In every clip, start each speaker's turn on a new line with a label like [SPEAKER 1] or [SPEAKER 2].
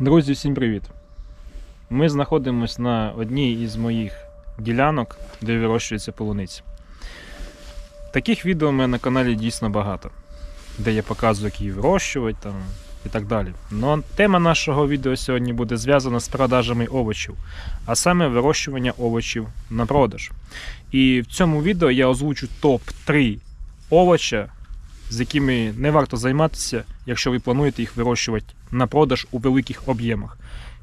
[SPEAKER 1] Друзі, всім привіт! Ми знаходимося на одній із моїх ділянок, де вирощується полуниця. Таких відео у мене на каналі дійсно багато, де я показую, як її вирощувати там, і так далі. Но тема нашого відео сьогодні буде зв'язана з продажами овочів, а саме вирощування овочів на продаж. І в цьому відео я озвучу топ-3 овоча, з якими не варто займатися, якщо ви плануєте їх вирощувати на продаж у великих об'ємах.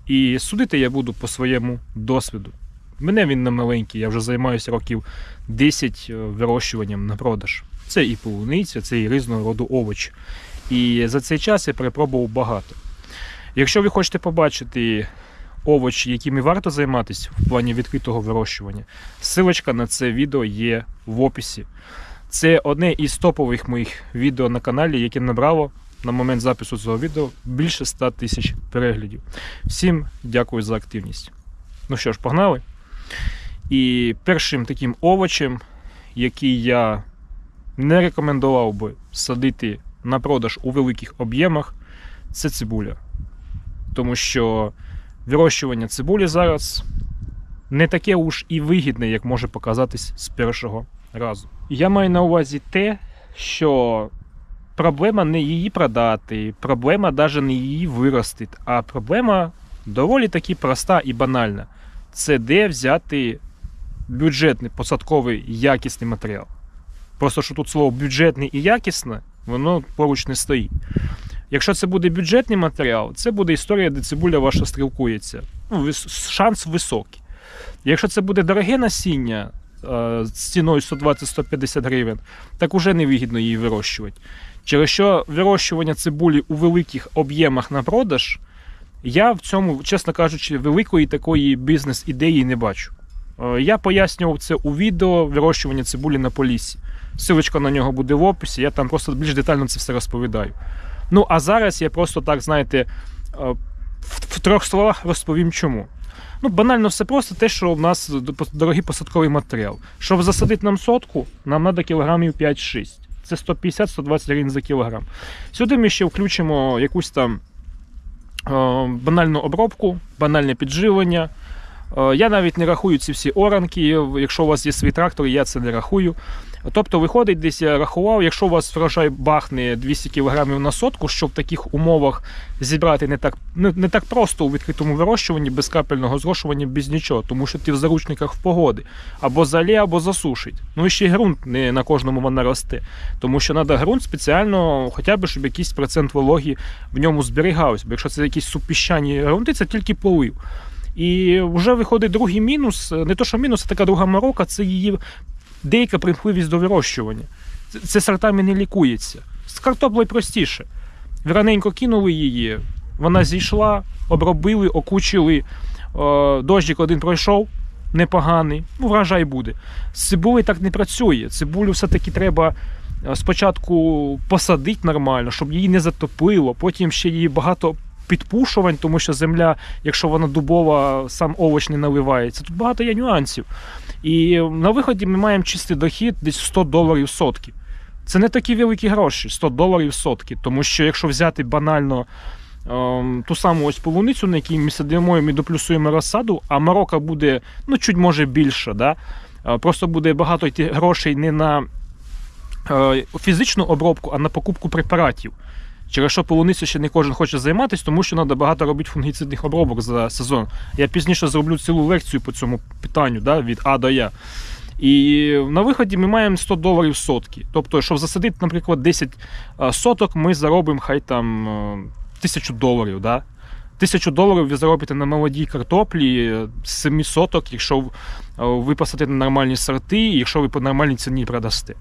[SPEAKER 1] І судити я буду по своєму досвіду. Мене він не маленький, я вже займаюся років 10 вирощуванням на продаж. Це і полуниця, це і різного роду овочі. І за цей час я перепробував багато. Якщо ви хочете побачити овочі, якими варто займатися в плані відкритого вирощування, ссылочка на це відео є в описі. Це одне із топових моїх відео на каналі, яке набрало на момент запису цього відео більше 100 тисяч переглядів. Всім дякую за активність. Ну що ж, погнали. І першим таким овочем, який я не рекомендував би садити на продаж у великих об'ємах, це цибуля. Тому що вирощування цибулі зараз не таке уж і вигідне, як може показатись з першого разу. Я маю на увазі те, що проблема не її продати, проблема навіть не її виростити, а проблема доволі таки проста і банальна. Це де взяти бюджетний посадковий якісний матеріал. Просто що тут слово бюджетний і якісне, воно поруч не стоїть. Якщо це буде бюджетний матеріал, це буде історія, де цибуля ваша стрілкується. Ну, шанс високий. Якщо це буде дороге насіння з ціною 120-150 гривень, так уже невигідно її вирощувати. Через що вирощування цибулі у великих об'ємах на продаж, я в цьому, чесно кажучи, великої такої бізнес-ідеї не бачу. Е, Я пояснював це у відео вирощування цибулі на полісі. Силочка на нього буде в описі, я там просто більш детально це все розповідаю. Ну а зараз я просто так, знаєте, е, в трьох словах розповім чому. Ну, банально все просто те, що в нас дорогий посадковий матеріал. Щоб засадити нам сотку, нам треба кілограмів 5-6. Це 150-120 гривень за кілограм. Сюди ми ще включимо якусь там е, банальну обробку, банальне підживлення. Е, Я навіть не рахую ці всі оранки. Якщо у вас є свій трактор, я це не рахую. Тобто, виходить, десь я рахував, якщо у вас врожай бахне 200 кг на сотку, що в таких умовах зібрати не так, не, не так просто у відкритому вирощуванні, без капельного зрошування, без нічого, тому що ти в заручниках в погоди або залє, або засушить. Ну і ще й ґрунт не на кожному вона росте. Тому що треба ґрунт спеціально, хоча б, щоб якийсь процент вологі в ньому зберігався. Бо якщо це якісь супіщані ґрунти, це тільки полив. І вже виходить другий мінус, не то що мінус, а така друга морока, це її деяка примхливість до вирощування. Це, сортами не лікується. З картоплею простіше. Раненько кинули її, вона зійшла, обробили, окучили, о, дощик один пройшов, непоганий, ну, врожай буде. З цибулею так не працює. Цибулю все-таки треба е, спочатку посадити нормально, щоб її не затопило, потім ще її багато підпушувань, тому що земля, якщо вона дубова, сам овоч не наливається. Тут багато є нюансів. І на виході ми маємо чистий дохід десь 100 доларів сотки. Це не такі великі гроші, 100 доларів сотки. Тому що якщо взяти банально ем, ту саму ось полуницю, на якій ми сидимо, і ми доплюсуємо розсаду, а морока буде ну, чуть може більше. Да? Е, Просто буде багато грошей не на е, фізичну обробку, а на покупку препаратів. Через що полуницю ще не кожен хоче займатися, тому що треба багато робити фунгіцидних обробок за сезон. Я пізніше зроблю цілу лекцію по цьому питанню да, від А до Я. І на виході ми маємо 100 доларів сотки. Тобто, щоб засадити, наприклад, 10 е, соток, ми заробимо хай там е, 1000 доларів. Да? Тисячу доларів ви заробите на молодій картоплі е, з 7 соток, якщо е, ви посадите на нормальні сорти, якщо ви по нормальній ціні продасте.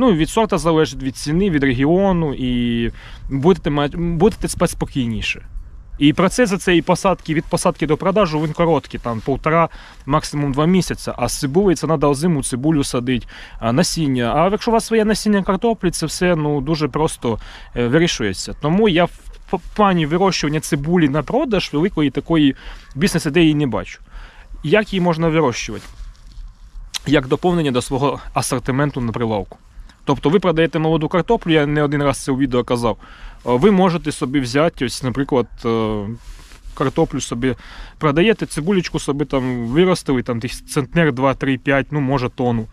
[SPEAKER 1] Ну, від сорта залежить від ціни, від регіону, і будете будете спати спокійніше. І процес цієї посадки від посадки до продажу він короткий, там полтора, максимум два місяці. А з цибулею це треба озиму цибулю садити, насіння. А якщо у вас своє насіння картоплі, це все ну, дуже просто е, вирішується. Тому я в плані вирощування цибулі на продаж великої такої бізнес-ідеї не бачу. Як її можна вирощувати? Як доповнення до свого асортименту на прилавку. Тобто ви продаєте молоду картоплю, я не один раз це у відео казав. е, Ви можете собі взяти, ось, наприклад, е, картоплю собі продаєте, цибулечку собі там виростили, там десь центнер 2, 3, 5, ну може тонну.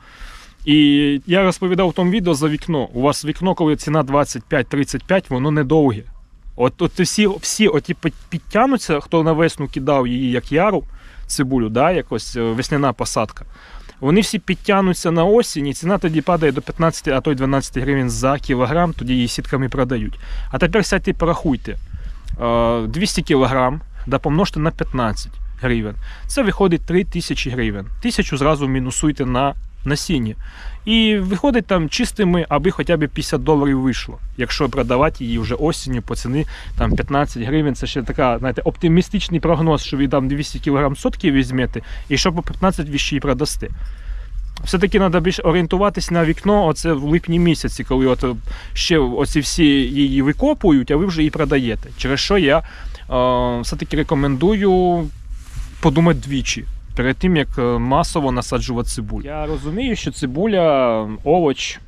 [SPEAKER 1] І я розповідав в тому відео за вікно. У вас вікно, коли ціна 25-35, воно недовге. От, от всі, всі оті підтягнуться, хто на весну кидав її як яру, цибулю, да, якось е, весняна посадка. Вони всі підтягнуться на осінь, і ціна тоді падає до 15, а то й 12 гривень за кілограм, тоді її сітками продають. А тепер сядьте і порахуйте. Е, 200 кілограм, да помножте на 15 гривень. Це виходить 3 тисячі гривень. Тисячу зразу мінусуйте на насіння. І виходить там чистими, аби хоча б 50 доларів вийшло. Якщо продавати її вже осінню по ціні там 15 гривень, це ще така, знаєте, оптимістичний прогноз, що ви там 200 кг сотки візьмете, і що по 15 віщій продасте. Все-таки треба більш орієнтуватись на вікно оце в липні місяці, коли от е, ще оці всі її викопують, а ви вже її продаєте. Через що я е, все-таки рекомендую подумати двічі перед тим, як е, масово насаджувати цибулю. Я розумію, що цибуля овоч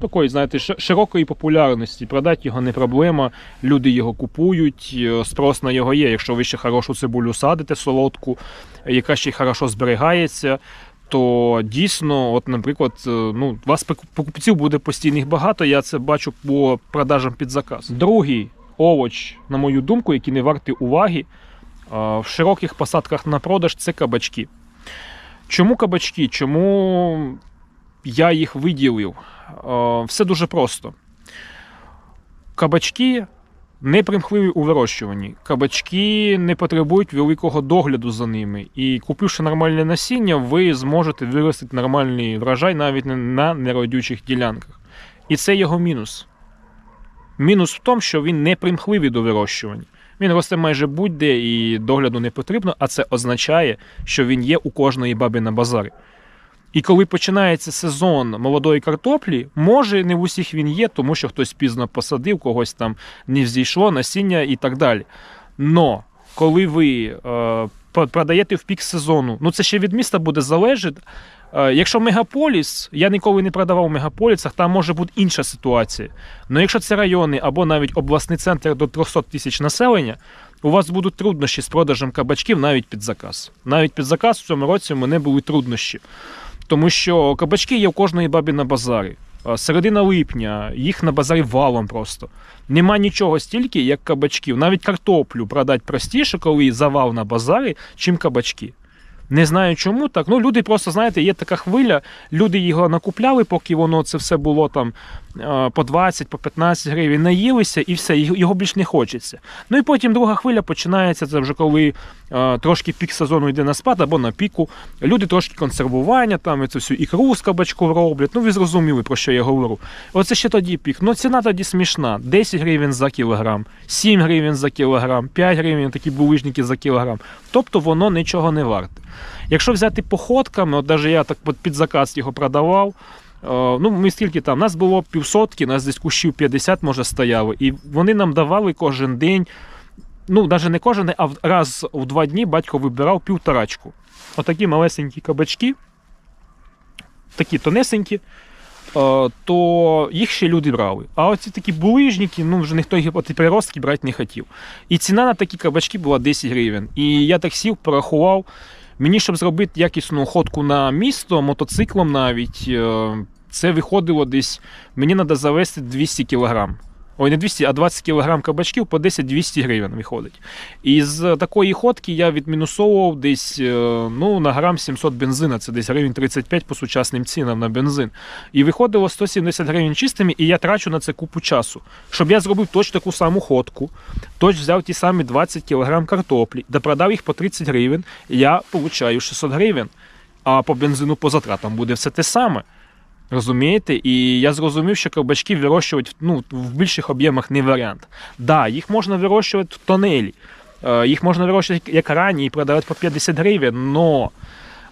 [SPEAKER 1] такої, знаєте, широкої популярності. Продати його не проблема. Люди його купують, е, спрос на його є. Якщо ви ще хорошу цибулю садите, солодку, яка ще й хорошо зберігається. То дійсно, от, наприклад, е, ну, вас покупців буде постійних багато, я це бачу по продажам під заказ. Другий овоч, на мою думку, який не вартий уваги, в широких посадках на продаж це кабачки. Чому кабачки? Чому я їх виділив? Все дуже просто. Кабачки не примхливі у вирощуванні. Кабачки не потребують великого догляду за ними. І купивши нормальне насіння, ви зможете виростити нормальний врожай навіть на неродючих ділянках. І це його мінус. Мінус в тому, що він не примхливий до вирощування. Він росте майже будь-де і догляду не потрібно, а це означає, що він є у кожної баби на базарі. І коли починається сезон молодої картоплі, може не в усіх він є, тому що хтось пізно посадив, когось там не взійшло, насіння і так далі. Но коли ви е, продаєте в пік сезону, ну це ще від міста буде залежати. Е, якщо мегаполіс, я ніколи не продавав в мегаполісах, там може бути інша ситуація. Але якщо це райони або навіть обласний центр до 300 тисяч населення, у вас будуть труднощі з продажем кабачків навіть під заказ. Навіть під заказ в цьому році у мене були труднощі. Тому що кабачки є в кожної бабі на базарі. А Середина липня, їх на базарі валом просто. Нема нічого стільки, як кабачків. Навіть картоплю продати простіше, коли завал на базарі, чим кабачки. Не знаю чому так. Ну, люди просто, знаєте, є така хвиля, люди його накупляли, поки воно це все було там е, по 20, по 15 гривень, наїлися і все, його більш не хочеться. Ну і потім друга хвиля починається, це вже коли е, трошки пік сезону йде на спад або на піку. Люди трошки консервування, там це всю ікру з кабачків роблять. Ну, ви зрозуміли, про що я говорю. Оце ще тоді пік. Ну, ціна тоді смішна: 10 гривень за кілограм, 7 гривень за кілограм, 5 гривень такі булижники за кілограм. Тобто воно нічого не варте. Якщо взяти походками, от навіть я так під заказ його продавав. Е, Ну, ми скільки там, нас було півсотки, нас десь кущів 50, може, стояло, і вони нам давали кожен день, ну, навіть не кожен а раз у два дні батько вибирав півторачку. Отакі малесенькі кабачки, такі тонесенькі, е, то їх ще люди брали. А оці такі булижники, ну вже ніхто їх от приростки брати не хотів. І ціна на такі кабачки була 10 гривень. І я так сів, порахував. Мені, щоб зробити якісну ходку на місто, мотоциклом навіть, е, це виходило десь. Мені треба завести 200 кілограм. Ой, не 200, а 20 кілограм кабачків по 10-200 гривень виходить. І з такої ходки я відмінусовував десь е, ну, на грам 700 бензина, це десь гривень 35 по сучасним цінам на бензин. І виходило 170 гривень чистими, і я трачу на це купу часу. Щоб я зробив точно таку саму ходку, точ взяв ті самі 20 кілограм картоплі, да продав їх по 30 гривень, я получаю 600 гривень. А по бензину по затратам буде все те саме. Розумієте? І я зрозумів, що кабачки вирощувати ну, в більших об'ємах не варіант. Да, їх можна вирощувати в тонелі, е, їх можна вирощувати як рані і продавати по 50 гривень,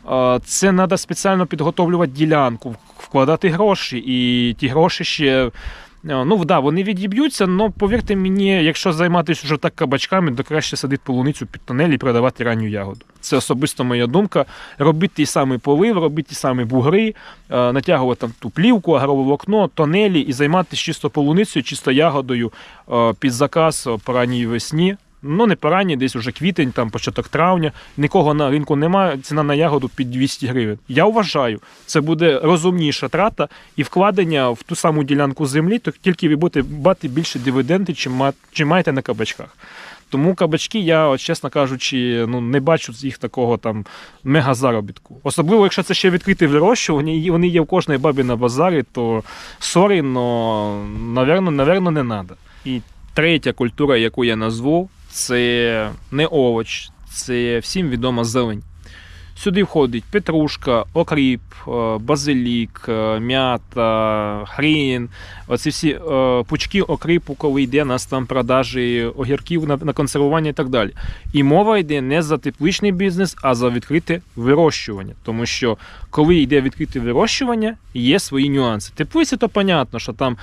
[SPEAKER 1] але це треба спеціально підготовлювати ділянку, вкладати гроші, і ті гроші ще. Е, Ну, да, вони відіб'ються, але повірте мені, якщо займатися вже так кабачками, то краще садити полуницю під тонелі і продавати ранню ягоду. Це особисто моя думка. Робити ті самий полив, робити ті самі бугри, е, натягувати там ту плівку, агрове волокно, тонелі і займатися чисто полуницею, чисто ягодою е, під заказ по ранній весні. Ну, не поранні, десь уже квітень, там початок травня. Нікого на ринку немає. Ціна на ягоду під 200 гривень. Я вважаю, це буде розумніша трата і вкладення в ту саму ділянку землі, то тільки ви будете мати більше дивіденди, чим, ма- чим маєте на кабачках. Тому кабачки, я, чесно кажучи, ну не бачу з їх такого там мега заробітку. Особливо, якщо це ще відкрите вирощування, вони є в кожної бабі на базарі, то сорі, но наверно, наверно, не треба. І третя культура, яку я назву, це не овоч, це всім відома зелень. Сюди входить петрушка, окріп, е, базилік, е, м'ята, хрін. Оці всі е, пучки окріпу, коли йде нас там продажі огірків на, консервування і так далі. І мова йде не за тепличний бізнес, а за відкрите вирощування. Тому що коли йде відкрите вирощування, є свої нюанси. Теплиці, то понятно, що там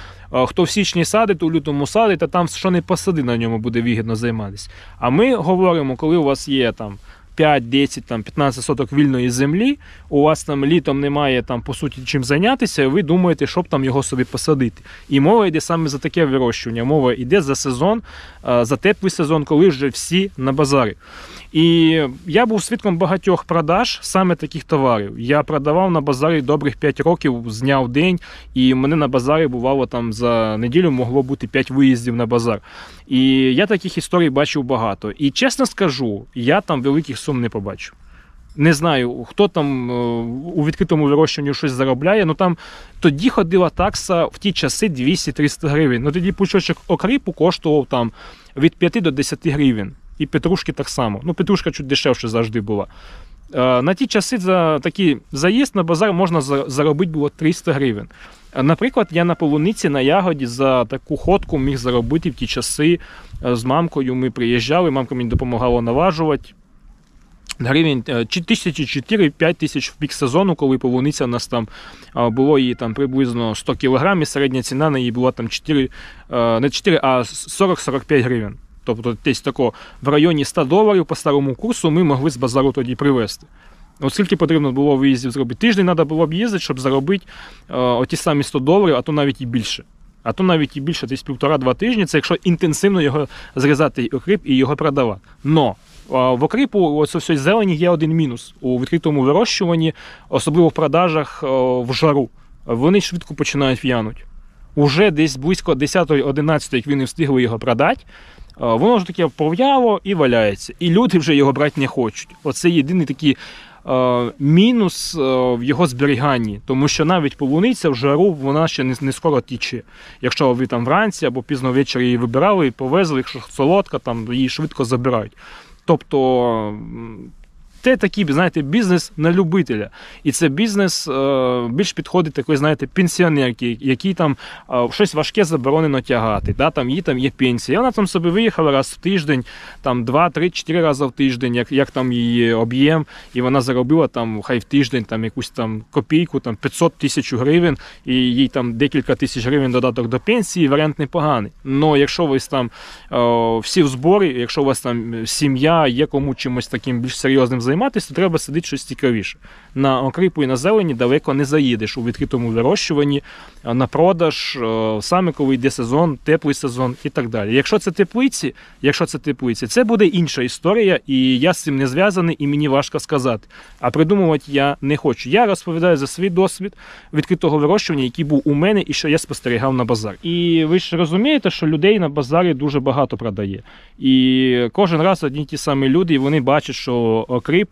[SPEAKER 1] хто в січні садить, у лютому садить, а там що не посади на ньому буде вигідно займатися. А ми говоримо, коли у вас є там. 5, 10, там, 15 соток вільної землі, у вас там літом немає там, по суті, чим зайнятися, і ви думаєте, щоб там його собі посадити. І мова йде саме за таке вирощування. Мова йде за сезон, за теплий сезон, коли вже всі на базарі. І я був свідком багатьох продаж саме таких товарів. Я продавав на базарі добрих 5 років з дня в день, і мене на базарі бувало там за неділю могло бути 5 виїздів на базар. І я таких історій бачив багато. І чесно скажу, я там великих сум не побачив. Не знаю, хто там е, у відкритому вирощуванні щось заробляє. Ну там тоді ходила такса в ті часи 200-300 гривень. Ну тоді пучочок окріпу коштував там від 5 до 10 гривень. І петрушки так само. Ну, петрушка чуть дешевше завжди була. Е, На ті часи за такий заїзд на базар можна заробити було 300 гривень. Е, Наприклад, я на полуниці на ягоді за таку ходку міг заробити в ті часи Е, з мамкою. Ми приїжджали, мамка мені допомагала наважувати. Гривень е, чи тисячі 4-5 тисяч в пік сезону, коли полуниця у нас там було її там приблизно 100 кг, і середня ціна на її була там 4, е, не 4, а 40-45 гривень. Тобто десь тако в районі 100 доларів по старому курсу ми могли з базару тоді привезти. От скільки потрібно було виїздів зробити? Тиждень треба було б їздити, щоб заробити е, оті самі 100 доларів, а то навіть і більше. А то навіть і більше, десь півтора-два тижні, це якщо інтенсивно його зрізати окріп і його продавати. Но а, в окріпу ось у зелені є один мінус у відкритому вирощуванні, особливо в продажах о, в жару. Вони швидко починають в'янути. Уже десь близько 10-11, як вони встигли його продати, воно вже таке пов'яло і валяється. І люди вже його брати не хочуть. Оце єдиний такий е, мінус е, в його зберіганні, тому що навіть полуниця в жару вона ще не, не скоро тіче. Якщо ви там вранці або пізно ввечері її вибирали і повезли, якщо солодка, там її швидко забирають. Тобто це такий, знаєте, бізнес на любителя. І це бізнес е, більш підходить такої, знаєте, пенсіонерки, якій там е, щось важке заборонено тягати. Да? Там їй там є пенсія. Вона там собі виїхала раз в тиждень, там два, три, чотири рази в тиждень, як, як там її об'єм, і вона заробила там хай в тиждень там якусь там копійку, там 500 тисяч гривень, і їй там декілька тисяч гривень додаток до пенсії, варіант непоганий. Но якщо ви там е, всі в зборі, якщо у вас там сім'я, є кому чимось таким більш серйозним займатися, то треба сидіти щось цікавіше. На окріпу і на зелені далеко не заїдеш у відкритому вирощуванні, е, на продаж, е, саме коли йде сезон, теплий сезон і так далі. Якщо це теплиці, якщо це теплиці, це буде інша історія, і я з цим не зв'язаний, і мені важко сказати. А придумувати я не хочу. Я розповідаю за свій досвід відкритого вирощування, який був у мене і що я спостерігав на базарі. І ви ж розумієте, що людей на базарі дуже багато продає. І кожен раз одні ті самі люди, і вони бачать, що окріп,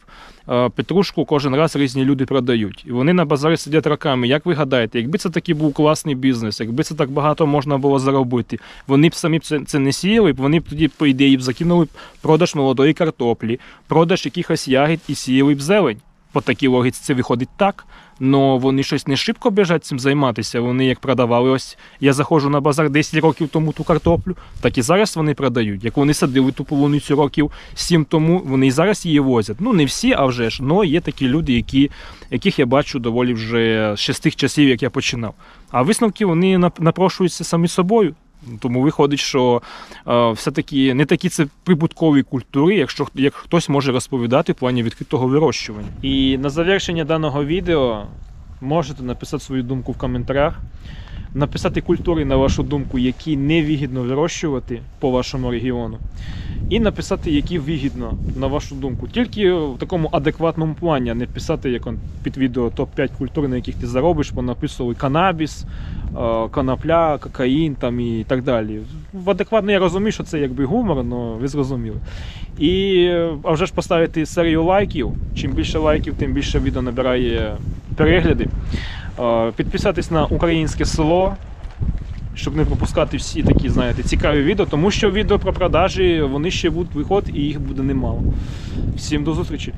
[SPEAKER 1] е, петрушку кожен раз різні люди продають. І вони на базарі сидять роками. Як ви гадаєте, якби це такий був класний бізнес, якби це так багато можна було заробити, вони б самі це, це не сіяли, б, вони б тоді, по ідеї, б закинули б продаж молодої картоплі, продаж якихось ягід і сіяли б зелень. По такій логіці це виходить так. Но вони щось не шибко біжать цим займатися. Вони як продавали, ось я заходжу на базар 10 років тому ту картоплю, так і зараз вони продають. Як вони садили ту полуницю років 7 тому, вони і зараз її возять. Ну не всі, а вже ж. Но є такі люди, які, яких я бачу доволі вже ще з тих часів, як я починав. А висновки вони напрошуються самі собою. Тому виходить, що е, все-таки не такі це прибуткові культури, якщо як хтось може розповідати в плані відкритого вирощування. І на завершення даного відео можете написати свою думку в коментарях, написати культури, на вашу думку, які невигідно вирощувати по вашому регіону. І написати, які вигідно, на вашу думку. Тільки в такому адекватному плані, а не писати, як он під відео топ-5 культур, на яких ти заробиш, бо написували канабіс, е, конопля, кокаїн там і так далі. В адекватно я розумію, що це якби гумор, але ви зрозуміли. І а вже ж поставити серію лайків. Чим більше лайків, тим більше відео набирає перегляди. Е, Підписатись на українське село, щоб не пропускати всі такі, знаєте, цікаві відео, тому що відео про продажі вони ще будуть виходити і їх буде немало. Всім до зустрічі!